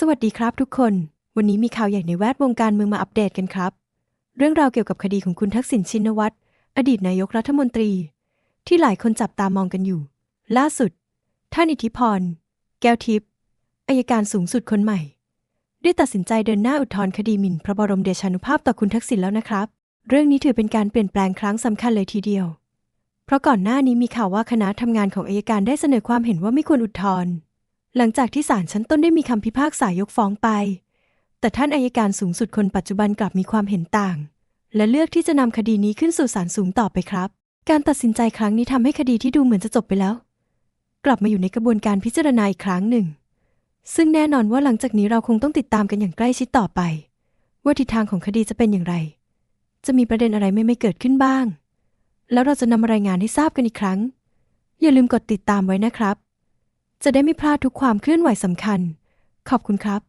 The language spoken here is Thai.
สวัสดีครับทุกคน วันนี้มีข่าวใหญ่ในแวดวงการเมืองมาอัปเดตกันครับ เรื่องราวเกี่ยวกับคดีของคุณทักษิณชินวัตร อดีตนายกรัฐมนตรี ที่หลายคนจับตามองกันอยู่ ล่าสุด ท่านอิทธิพร แก้วทิพย์อายการสูงสุดคนใหม่ ได้ตัดสินใจเดินหน้าอุทธรณ์คดีหมิ่นพระบรมเดชานุภาพต่อคุณทักษิณแล้วนะครับ เรื่องนี้ถือเป็นการเปลี่ยนแปลงครั้งสำคัญเลยทีเดียว เพราะก่อนหน้านี้มีข่าวว่าคณะทำงานของอายการได้เสนอความเห็นว่าไม่ควรอุทธรณ์ หลังจากที่ศาลชั้นต้นได้มีคำพิพากษายกฟ้องไป แต่ท่านอายการสูงสุดคนปัจจุบันกลับมีความเห็นต่าง และเลือกที่จะนำคดีนี้ขึ้นสู่ศาลสูงต่อไปครับ การตัดสินใจครั้งนี้ทำให้คดีที่ดูเหมือนจะจบไปแล้ว กลับมาอยู่ในกระบวนการพิจารณาอีกครั้งหนึ่ง ซึ่งแน่นอนว่าหลังจากนี้เราคงต้องติดตามกันอย่างใกล้ชิดต่อไป ว่าทิศทางของคดีจะเป็นอย่างไร จะมีประเด็นอะไรไม่ไม่เกิดขึ้นบ้าง แล้วเราจะนำรายงานให้ทราบกันอีกครั้ง อย่าลืมกดติดตามไว้นะครับ จะได้ไม่พลาดทุกความเคลื่อนไหวสำคัญ ขอบคุณครับ